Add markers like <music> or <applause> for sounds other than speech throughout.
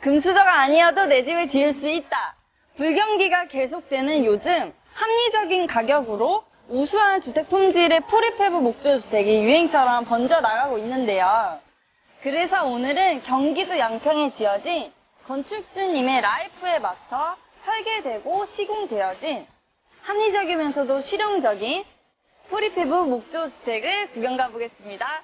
금수저가 아니어도 내 집을 지을 수 있다. 불경기가 계속되는 요즘 합리적인 가격으로 우수한 주택 품질의 프리페브 목조 주택이 유행처럼 번져 나가고 있는데요. 그래서 오늘은 경기도 양평에 지어진 건축주님의 라이프에 맞춰 설계되고 시공되어진 합리적이면서도 실용적인 프리페브 목조 주택을 구경 가보겠습니다.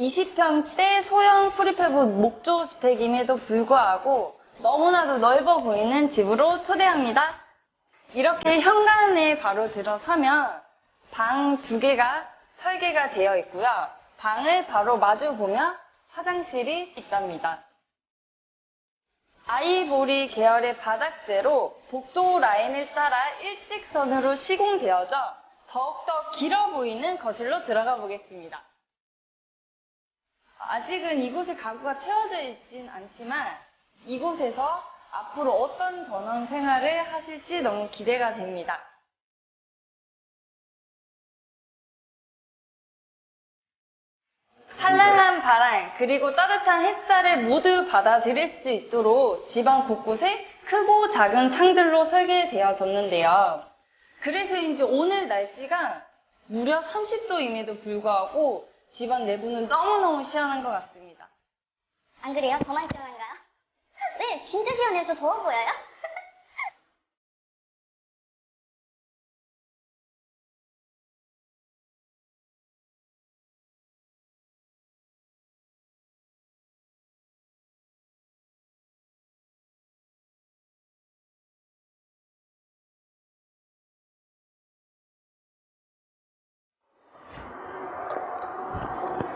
20평대 소형 프리페브 목조 주택임에도 불구하고 너무나도 넓어 보이는 집으로 초대합니다. 이렇게 현관에 바로 들어서면 방 두 개가 설계가 되어 있고요. 방을 바로 마주 보면 화장실이 있답니다. 아이보리 계열의 바닥재로 복도 라인을 따라 일직선으로 시공되어져 더욱더 길어 보이는 거실로 들어가 보겠습니다. 아직은 이곳에 가구가 채워져 있진 않지만 이곳에서 앞으로 어떤 전원 생활을 하실지 너무 기대가 됩니다. 찬란한 바람 그리고 따뜻한 햇살을 모두 받아들일 수 있도록 집안 곳곳에 크고 작은 창들로 설계되어졌는데요. 그래서인지 오늘 날씨가 무려 30도임에도 불구하고 집안 내부는 너무너무 시원한 것 같습니다. 안 그래요? 저만 시원한가요? <laughs> 네, 진짜 시원해요. 저 더워 보여요?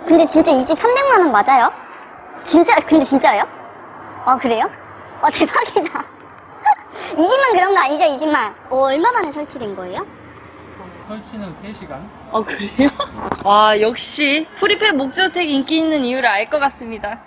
근데 진짜 이 집 300만 원 맞아요? 진짜 근데 진짜예요? 아 그래요? 아 대박이다. <laughs> 이 집만 그런 거 아니죠 이 집만? 어, 얼마 만에 설치된 거예요? 설치는 3시간. 어, 그래요? <laughs> 와, 역시 프리페 목조택 인기 있는 이유를 알 것 같습니다.